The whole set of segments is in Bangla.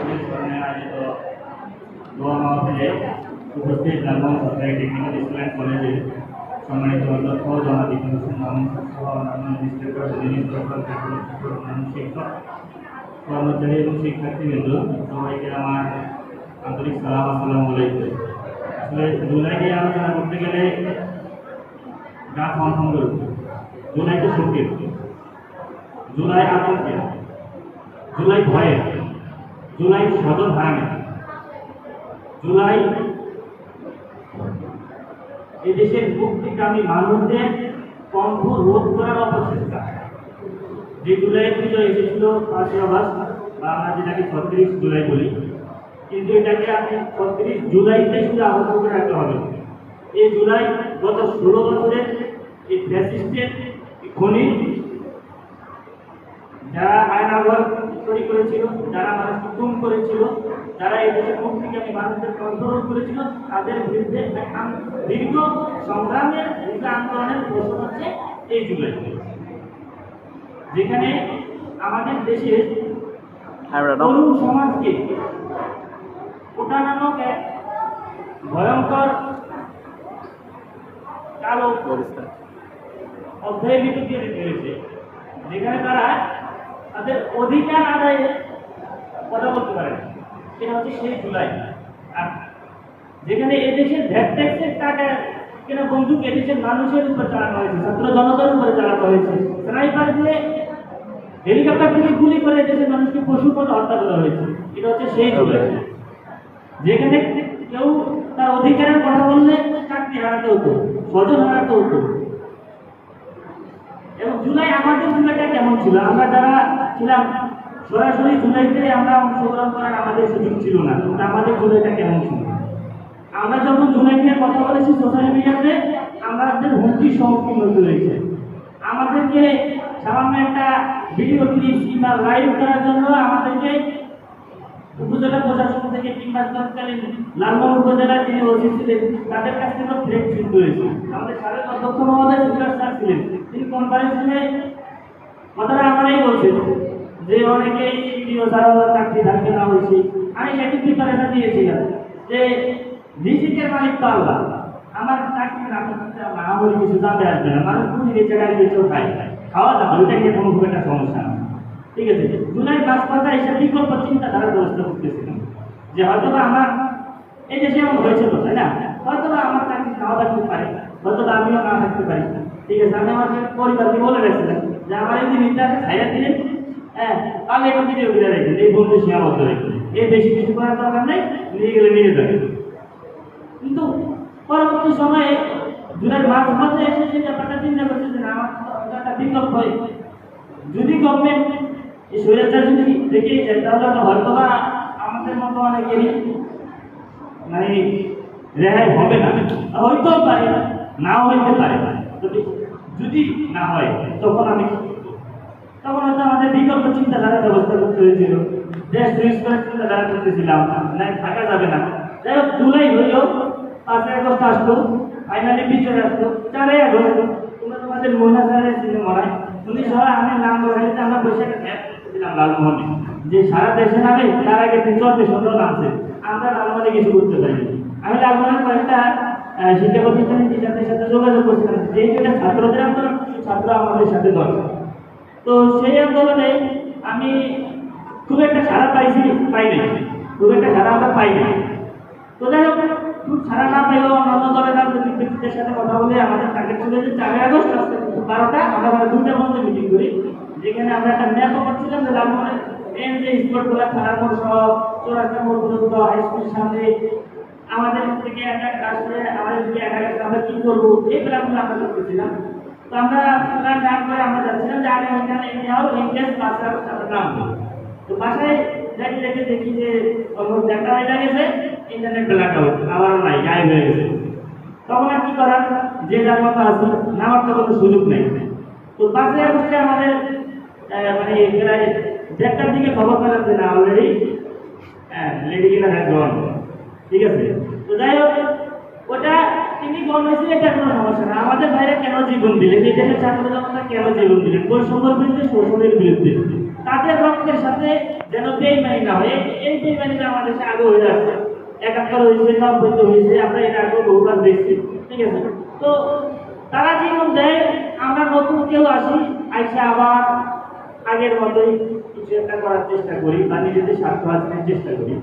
পঁয়ত্রিশ স্মরণে আয়োজিত দোয়া মাহফিলে উপস্থিত লালমোহন সরকারি টেকনিক্যাল স্কুল অ্যান্ড কলেজে সম্মানিত অধ্যক্ষ জনাদিক হোসেন মোহাম্মদ সহ অন্যান্য অন্যান্য শিক্ষক কর্মচারী এবং শিক্ষার্থীবৃন্দ সবাইকে আমার আন্তরিক সালাম আসসালামু আলাইকুম আসলে জুলাই নিয়ে আলোচনা করতে গেলে গা থমথম করে উঠবে। জুলাই তো শোকের জুলাই আতঙ্কের জুলাই ভয়ের জুলাই সদর হারানে জুলাই এই দেশের মুক্তিকামী মানুষদের কণ্ঠ রোধ করার অপচেষ্টা। যে জুলাই পুজো এসেছিল, পাঁচই আগস্ট বা আমরা যেটাকে ছত্রিশ জুলাই বলি। কিন্তু এটাকে আপনি ছত্রিশ জুলাইতে শুধু আহত করে রাখতে হবে। এই জুলাই গত ষোলো বছরের এই ফ্যাসিস্টের খনি যারা আয়নাঘর তৈরি করেছিল যারা মানুষকে গুম করেছিল যারা এই দেশের মুক্তিকামী মানুষদের কন্ট্রোল করেছিল তাদের বিরুদ্ধে দীর্ঘ সংগ্রামের দীর্ঘ আন্দোলনের প্রশ্ন হচ্ছে এই জুলাই। যেখানে আমাদের দেশের হ্যাঁ তরুণ সমাজকে ওটা নামক এক ভয়ঙ্কর কালো অধ্যায় অধ্যায়ের ভিতর দিয়ে হয়েছে যেখানে তারা তাদের অধিকার আদায়ে কথা বলতে পারে সেটা হচ্ছে সেই জুলাই। আর যেখানে এদেশের ভ্যাট টাকা কেনা বন্দুক এদেশের মানুষের উপর চালানো হয়েছে, ছাত্র জনতার উপরে চালানো হয়েছে, স্নাইপার দিয়ে হেলিকপ্টার থেকে গুলি করে এদেশের মানুষকে পশু পথে হত্যা করা হয়েছে। এটা হচ্ছে সেই জুলাই। যেখানে কেউ তার অধিকারের কথা বললে চাকরি হারাতে হতো স্বজন হারাতে হতো এবং জুলাই আমাদের জুলাইটা কেমন ছিল? আমরা যারা ছিলাম, সরাসরি জুলাইতে আমরা অংশগ্রহণ করার আমাদের সুযোগ ছিল না। কিন্তু আমাদের জুলাইটা কেমন ছিল? আমরা যখন জুলাই কথা বলেছি সোশ্যাল মিডিয়াতে আমাদের হুমকির সম্মুখীন হতে হয়েছে। আমাদেরকে সামান্য একটা ভিডিও ক্লিপ কিংবা লাইভ করার জন্য আমাদেরকে উপজেলা প্রশাসন থেকে কিংবা তৎকালীন লালমোহন উপজেলার যিনি ওসি ছিলেন, তাদের কাছ থেকে থ্রেট শুনতে হয়েছে। আমাদের সাবেক অধ্যক্ষ মহোদয় সুকাশ স্যার ছিলেন। তিনি কনফারেন্সে কথাটা আমারই বলছেন যে অনেকেই ভিডিও ছাড়া চাকরি থাকতে না হয়েছে। আমি সেটি প্রিপারেশন দিয়েছিলাম যে রিজিকের মালিক তো আল্লাহ। আমার চাকরি না না হলে কিছু দামে আসবে না। মানুষ পুঁজি দিয়ে জায়গায় বেঁচেও খায়। খাওয়া দাওয়া নিয়ে কোনো খুব একটা সমস্যা না ঠিক আছে, জুলাই কথা এসে বিকল্প চিন্তাধারার ব্যবস্থা করতেছিলাম। যে হয়তো আমার, এই দেশে এমন হয়েছিল, তাই না? হয়তো আমার চাকরি নাও থাকতে পারে হয়তো আমিও না থাকতে পারি। ঠিক আছে, আমি আমার পরিবারকে বলে রাখছিলাম যে আমার এই জিনিসটা খাইয়া দিলেন হ্যাঁ তাহলে একটা ভিডিও রেখে এই বন্ধু সীমাবদ্ধ রেখে এই বেশি কিছু করার দরকার নেই, নিয়ে গেলে নিয়ে যাবে। কিন্তু পরবর্তী সময়ে জুলাই মাস মধ্যে এসে যে ব্যাপারটা চিন্তা করছে যে আমার একটা বিকল্প যদি গভর্নমেন্ট এই স্বৈরাচার যদি দেখেই যায়, তাহলে হয়তো বা আমাদের মতো অনেকেরই মানে রেহাই হবে না। হইতেও পারে, নাও হইতে পারে। যদি না হয়, তখন আমি তখন হয়তো আমাদের বিকল্প চিন্তাধারা ব্যবস্থা করতে হয়েছিল। দেশ সুইচ করে চিন্তাধারা করতেছিলাম। না থাকা যাবে না। যাই হোক, জুলাই হইল পাঁচই আগস্ট আসলো ফাইনালি পিছনে আসলো চারই আগস্ট। তোমরা তোমাদের মহিলা স্যারের মনে হয় উনি সহ আমি নাম বসাইতে আমরা বৈশাখে ধ্যান করতেছিলাম লালমোহনে। যে সারা দেশে নামে তার আগে তিন চব্বিশ সন্ধ্যা নামছে আমরা লালমোহনে কিছু করতে পারিনি। আমি লালমোহনের কয়েকটা শিক্ষা প্রতিষ্ঠানের টিচারদের সাথে যোগাযোগ করছিলাম যে এটা ছাত্রদের আন্দোলন ছাত্র আমাদের সাথে দরকার তো সেই আন্দোলনে আমি খুব একটা সারা পাইছি, পাই নাই। খুব একটা সারা আমরা পাই নাই। তো যাই হোক, খুব সারা না পাইলেও অন্যান্য দলের রাজনীতিবিদদের সাথে কথা বলে আমাদের টার্গেট ছিল যে চারই আগস্ট আসতে বারোটা, আমরা দুইটা বন্ধ মিটিং করি। যেখানে আমরা একটা ম্যাপ করছিলাম যে লালমোহনের মেন যে স্পটগুলো মোড় সহ চৌরাস্তা মোড় পর্যন্ত হাই স্কুলের সামনে আমাদের থেকে অ্যাটাক আসলে আমাদের দিকে অ্যাটাক আসলে আমরা কি করব, এই প্ল্যানগুলো আমরা করতেছিলাম। তো আমরা প্ল্যান ডান করে আমরা যাচ্ছিলাম যে আগে ওইখানে যাও ইন্ডিয়াস বাসে আমরা নামবো। তো বাসায় দেখে দেখে দেখি যে অলমোস্ট দেখা হয়ে গেছে ইন্টারনেট ব্ল্যাক আউট আবার নাই, গায়েব হয়ে গেছে। তখন আর কি করার? যে যার মতো আছে, নামার তো কোনো সুযোগ নেই। তো পাশে বসে আমাদের মানে প্রায় দেড়টার দিকে খবর পেলাম যে না অলরেডি লেডি কিনা হ্যাঁ জন ঠিক আছে? তো যাই হোক, ওটা তিনি গণ হয়েছে এটা কোনো সমস্যা না। আমাদের বাইরে কেন জীবন দিলেন? এই দেশের ছাত্র জনতা কেন জীবন দিলেন? বৈষম্যের বিরুদ্ধে শোষণের বিরুদ্ধে? তাদের রক্তের সাথে যেন বেইমানি না হয়। এই- বেইমানিটা আমাদের দেশে আগে হয়ে যাচ্ছে একাত্তর হয়েছে, নব্বই হয়েছে, আমরা এটা আগে বহুবার দেখছি। ঠিক আছে? তো তারা যেমন দেয়, আমরা নতুন কেউ আসি, আইসা আবার আগের মতোই কিছু একটা করার চেষ্টা করি বা নিজেদের স্বার্থ হাসিনের চেষ্টা করি।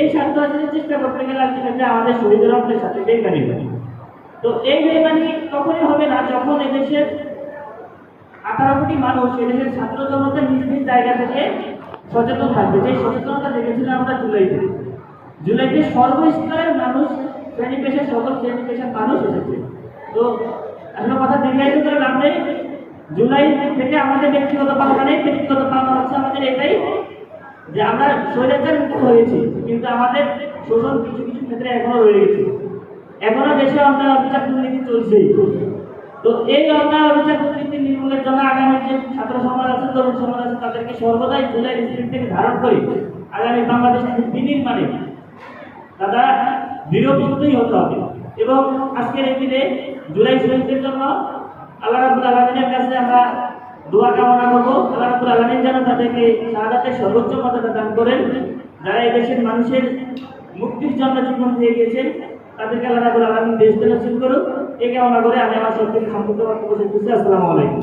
এই স্বার্থ হাসিনের চেষ্টা করতে গেলে আলটিমেটলি আমাদের শহীদের রক্তের সাথে বেকারি হয় তো এই বেমানি তখনই হবে না যখন এদেশের আঠারো কোটি মানুষ এদেশের ছাত্র জনতা নিজ নিজ জায়গা থেকে সচেতন থাকবে। যে সচেতনতা দেখেছিলাম আমরা জুলাইতে। জুলাইতে সর্বস্তরের মানুষ শ্রেণি পেশার সকল শ্রেণি পেশার মানুষ এসেছে। তো আসলে কথা দীর্ঘায়িত করে লাভ জুলাই থেকে আমাদের ব্যক্তিগত পাওনা ব্যক্তিগত পাওনা হচ্ছে আমাদের এটাই যে আমরা স্বৈরাচার মুক্ত হয়েছি, কিন্তু আমাদের শোষণ কিছু কিছু ক্ষেত্রে এখনও রয়ে গেছে। এখনও দেশে অন্যায় অবিচার দুর্নীতি চলছেই তো এই অন্যায় অবিচার দুর্নীতি নির্মূলের জন্য আগামী যে ছাত্র সমাজ আছে, তরুণ সমাজ আছে, তাদেরকে সর্বদাই জুলাই স্পিরিট থেকে ধারণ করে আগামী বাংলাদেশের বিনির্মাণে দাদা দৃঢ়প্রত্যয়ী হতে হবে। এবং আজকের এই দিনে জুলাই শহীদদের জন্য আল্লাহ রাবুল আলমিনের কাছে আমরা দোয়া কামনা করব। আল্লাহ রাবুল আলমিন যেন তাদেরকে শাহাদাতের সর্বোচ্চ মর্যাদা দান করেন। যারা এই দেশের মানুষের মুক্তির জন্য জীবন দিয়ে গিয়েছেন, তাদেরকে আল্লাহ রাবুল আলমিন দেশ নসিব করুক। এই কামনা করে আমি আমার সত্যি সম্পর্ক বসে আসসালামু আলাইকুম।